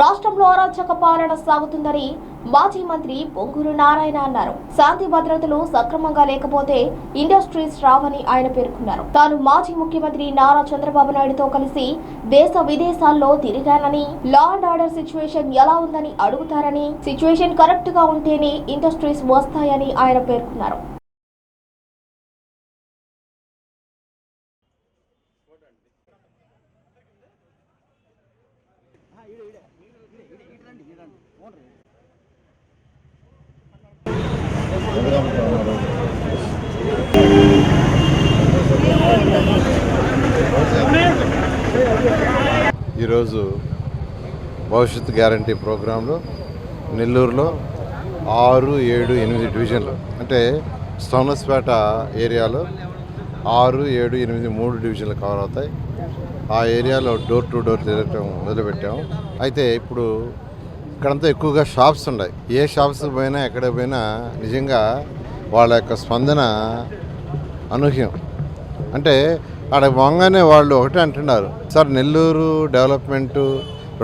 రాష్ట్రంలో అరాచక పాలన సాగుతుందని మాజీ మంత్రి పొంగూరు నారాయణ అన్నారు. శాంతి భద్రతలు సక్రమంగా లేకపోతే ఇండస్ట్రీస్ రావని ఆయన పేర్కొన్నారు. తాను మాజీ ముఖ్యమంత్రి నారా చంద్రబాబు నాయుడుతో కలిసి దేశ విదేశాల్లో తిరిగానని లా అండ్ ఆర్డర్ సిచ్యువేషన్ ఎలా ఉందని అడుగుతారని సిచ్యువేషన్ కరెక్ట్గా ఉంటేనే ఇండస్ట్రీస్ వస్తాయని ఆయన పేర్కొన్నారు. ఈరోజు భవిష్యత్ గ్యారంటీ ప్రోగ్రాంలో నెల్లూరులో ఆరు ఏడు ఎనిమిది డివిజన్లు. అంటే సోనస్పేట ఏరియాలో ఆరు ఏడు ఎనిమిది మూడు డివిజన్లు కవర్ అవుతాయి. ఆ ఏరియాలో డోర్ టు డోర్ తిరగటం మొదలుపెట్టాము. అయితే ఇప్పుడు ఇక్కడంతా ఎక్కువగా షాప్స్ ఉన్నాయి ఏ షాప్స్ పోయినా ఎక్కడ పోయినా నిజంగా వాళ్ళ యొక్క స్పందన అనూహ్యం. అంటే ఆడ బాగానే వాళ్ళు ఒకటే అంటున్నారు. సార్ నెల్లూరు డెవలప్మెంట్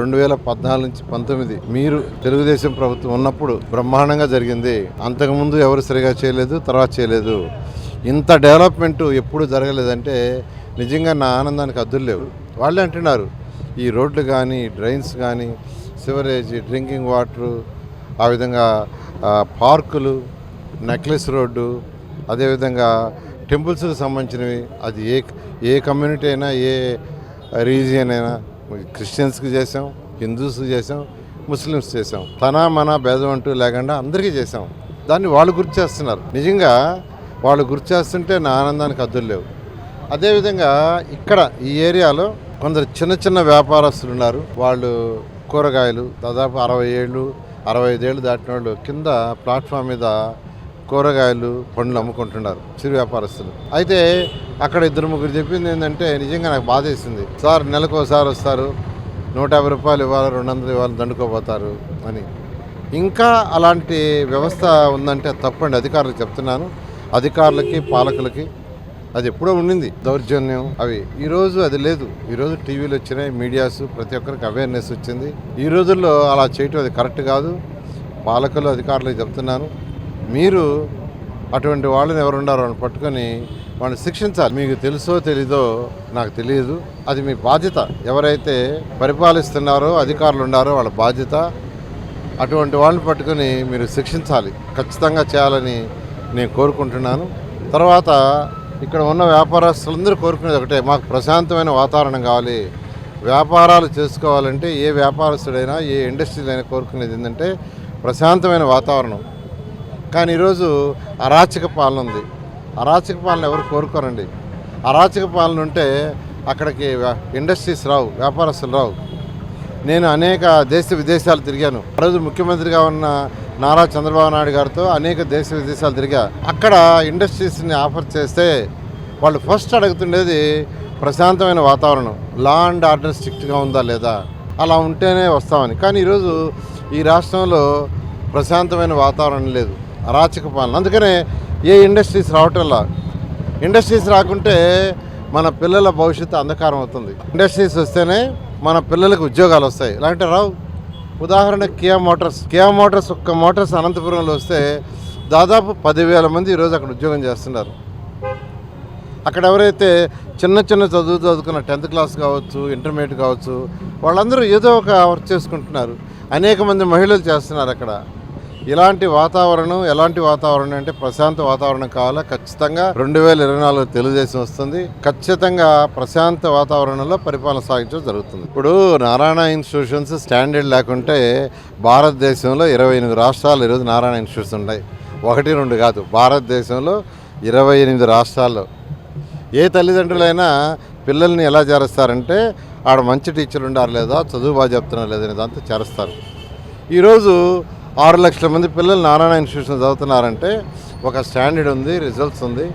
రెండు వేల పద్నాలుగు నుంచి పంతొమ్మిది మీరు తెలుగుదేశం ప్రభుత్వం ఉన్నప్పుడు బ్రహ్మాండంగా జరిగింది. అంతకుముందు ఎవరు సరిగా చేయలేదు తర్వాత చేయలేదు. ఇంత డెవలప్మెంట్ ఎప్పుడు జరగలేదంటే నిజంగా నా ఆనందానికి అద్దులు లేవు. వాళ్ళే అంటున్నారు. ఈ రోడ్లు కానీ డ్రైన్స్ కానీ సివరేజ్ డ్రింకింగ్ వాటరు ఆ విధంగా పార్కులు నెక్లెస్ రోడ్డు అదేవిధంగా టెంపుల్స్కి సంబంధించినవి. అది ఏ ఏ కమ్యూనిటీ అయినా ఏ రీజియన్ అయినా క్రిస్టియన్స్కి చేసాం హిందూస్కి చేసాం ముస్లిమ్స్ చేసాం. తన మన భేదం అంటూ లేకుండా అందరికీ చేసాం. దాన్ని వాళ్ళు గుర్తు చేస్తున్నారు. నిజంగా వాళ్ళు గుర్తు చేస్తుంటే నా ఆనందానికి అద్దులు లేవు. అదేవిధంగా ఇక్కడ ఈ ఏరియాలో కొందరు చిన్న చిన్న వ్యాపారస్తులు ఉన్నారు. వాళ్ళు కూరగాయలు దాదాపు అరవై ఏళ్ళు అరవై ఐదేళ్ళు దాటిన వాళ్ళు కింద ప్లాట్ఫామ్ మీద కూరగాయలు పండ్లు అమ్ముకుంటున్నారు చిరు వ్యాపారస్తులు. అయితే అక్కడ ఇద్దరు ముగ్గురు చెప్పింది ఏంటంటే నిజంగా నాకు బాధ వేసింది. సార్ నెలకు ఒకసారి వస్తారు నూట యాభై రూపాయలు ఇవ్వాలి రెండు వందలు ఇవ్వాలి దండుకోపోతారు అని. ఇంకా అలాంటి వ్యవస్థ ఉందంటే తప్పండి అధికారులకు చెప్తున్నాను. అధికారులకి పాలకులకి అది ఎప్పుడో ఉండింది దౌర్జన్యం అవి. ఈరోజు అది లేదు. ఈరోజు టీవీలు వచ్చినాయి మీడియాస్ ప్రతి ఒక్కరికి అవేర్నెస్ వచ్చింది. ఈ రోజుల్లో అలా చేయటం అది కరెక్ట్ కాదు. పాలకులు అధికారులకు చెప్తున్నాను. మీరు అటువంటి వాళ్ళని ఎవరున్నారో అని పట్టుకొని వాళ్ళని శిక్షించాలి. మీకు తెలుసో తెలీదో నాకు తెలియదు. అది మీ బాధ్యత. ఎవరైతే పరిపాలిస్తున్నారో అధికారులు ఉన్నారో వాళ్ళ బాధ్యత. అటువంటి వాళ్ళని పట్టుకొని మీరు శిక్షించాలి. ఖచ్చితంగా చేయాలని నేను కోరుకుంటున్నాను. తర్వాత ఇక్కడ ఉన్న వ్యాపారస్తులందరూ కోరుకునేది ఒకటే మాకు ప్రశాంతమైన వాతావరణం కావాలి. వ్యాపారాలు చేసుకోవాలంటే ఏ వ్యాపారస్తుడైనా ఏ ఇండస్ట్రీలైనా కోరుకునేది ఏంటంటే ప్రశాంతమైన వాతావరణం. కానీ ఈరోజు అరాచక పాలన ఉంది. అరాచక పాలన ఎవరు కోరుకోరండి? అరాచక పాలన ఉంటే అక్కడికి ఇండస్ట్రీస్ రావు వ్యాపారస్తులు రావు. నేను అనేక దేశ విదేశాలు తిరిగాను. ఆ రోజు ముఖ్యమంత్రిగా ఉన్న నారా చంద్రబాబు నాయుడు గారితో అనేక దేశ విదేశాలు తిరిగా అక్కడ ఇండస్ట్రీస్ని ఆఫర్ చేస్తే వాళ్ళు ఫస్ట్ అడుగుతుండేది ప్రశాంతమైన వాతావరణం. లా అండ్ ఆర్డర్ స్ట్రిక్ట్గా ఉందా లేదా? అలా ఉంటేనే వస్తామని. కానీ ఈరోజు ఈ రాష్ట్రంలో ప్రశాంతమైన వాతావరణం లేదు. అరాచక పాలన. అందుకనే ఏ ఇండస్ట్రీస్ రావటంలా ఇండస్ట్రీస్ రాకుంటే మన పిల్లల భవిష్యత్తు అంధకారం అవుతుంది. ఇండస్ట్రీస్ వస్తేనే మన పిల్లలకు ఉద్యోగాలు వస్తాయి. ఇలాంటి రావు. ఉదాహరణ కియా మోటార్స్. కియా మోటార్స్ ఒక్క మోటార్స్ అనంతపురంలో వస్తే దాదాపు పదివేల మంది ఈరోజు అక్కడ ఉద్యోగం చేస్తున్నారు. అక్కడ ఎవరైతే చిన్న చిన్న చదువు చదువుకున్న టెన్త్ క్లాస్ కావచ్చు ఇంటర్మీడియట్ కావచ్చు వాళ్ళందరూ ఏదో ఒక వర్క్ చేసుకుంటున్నారు. అనేక మంది మహిళలు చేస్తున్నారు అక్కడ. ఇలాంటి వాతావరణం ఎలాంటి వాతావరణం అంటే ప్రశాంత వాతావరణం కావాలా? ఖచ్చితంగా రెండు వేల ఇరవై నాలుగు తెలుగుదేశం వస్తుంది. ఖచ్చితంగా ప్రశాంత వాతావరణంలో పరిపాలన సాగించడం జరుగుతుంది. ఇప్పుడు నారాయణ ఇన్స్టిట్యూషన్స్ స్టాండర్డ్ లేకుంటే భారతదేశంలో ఇరవై ఎనిమిది రాష్ట్రాలు ఈరోజు నారాయణ ఇన్స్టిట్యూట్స్ ఉన్నాయి. ఒకటి రెండు కాదు. భారతదేశంలో ఇరవై ఎనిమిది రాష్ట్రాల్లో. ఏ తల్లిదండ్రులైనా పిల్లల్ని ఎలా చేరుస్తారంటే ఆడ మంచి టీచర్లు ఉండారు లేదా చదువు బాగా చెప్తున్నారు లేదనే దాంతో చేరుస్తారు. ఈరోజు ఆరు లక్షల మంది పిల్లలు నారాయణ ఇన్స్టిట్యూషన్ చదువుతున్నారంటే ఒక స్టాండర్డ్ ఉంది రిజల్ట్స్ ఉంది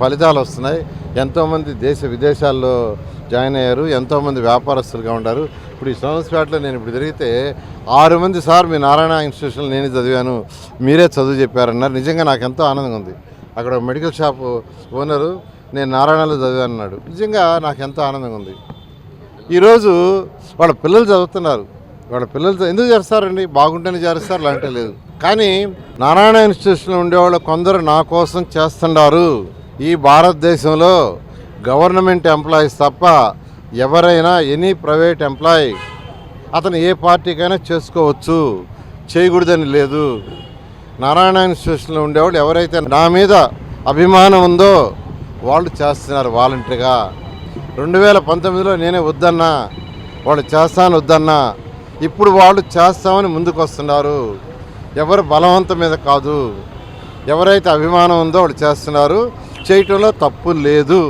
ఫలితాలు వస్తున్నాయి. ఎంతోమంది దేశ విదేశాల్లో జాయిన్ అయ్యారు ఎంతోమంది వ్యాపారస్తులుగా ఉన్నారు. ఇప్పుడు ఈ సోమస్పేటలో నేను ఇప్పుడు తిరిగితే ఆరు మంది సార్ మీ నారాయణ ఇన్స్టిట్యూషన్లో నేను చదివాను మీరే చదువు చెప్పారన్నారు. నిజంగా నాకు ఎంతో ఆనందంగా ఉంది. అక్కడ మెడికల్ షాప్ ఓనరు నేను నారాయణలో చదివాను అన్నాడు నిజంగా నాకు ఎంతో ఆనందంగా ఉంది. ఈరోజు వాళ్ళ పిల్లలు చదువుతున్నారు. వాళ్ళ పిల్లలతో ఎందుకు చేస్తారండి? బాగుంటేనే చేస్తారు లాంటి లేదు. కానీ నారాయణ ఇన్స్టిట్యూషన్లో ఉండేవాళ్ళు కొందరు నా కోసం చేస్తున్నారు ఈ భారతదేశంలో గవర్నమెంట్ ఎంప్లాయీస్ తప్ప ఎవరైనా ఎనీ ప్రైవేట్ ఎంప్లాయీ అతను ఏ పార్టీకైనా చేసుకోవచ్చు. చేయకూడదని లేదు. నారాయణ ఇన్స్టిట్యూషన్లో ఉండేవాళ్ళు ఎవరైతే నా మీద అభిమానం ఉందో వాళ్ళు చేస్తున్నారు వాలంటరీగా. రెండు వేల పంతొమ్మిదిలో నేనే వద్దన్నా. వాళ్ళు చేస్తాను వద్దన్నా. ఇప్పుడు వాళ్ళు చేస్తామని ముందుకు వస్తున్నారు ఎవరు బలవంతం మీద కాదు. ఎవరైతే అభిమానం ఉందో వాళ్ళు చేస్తున్నారు. చేయటంలో తప్పు లేదు.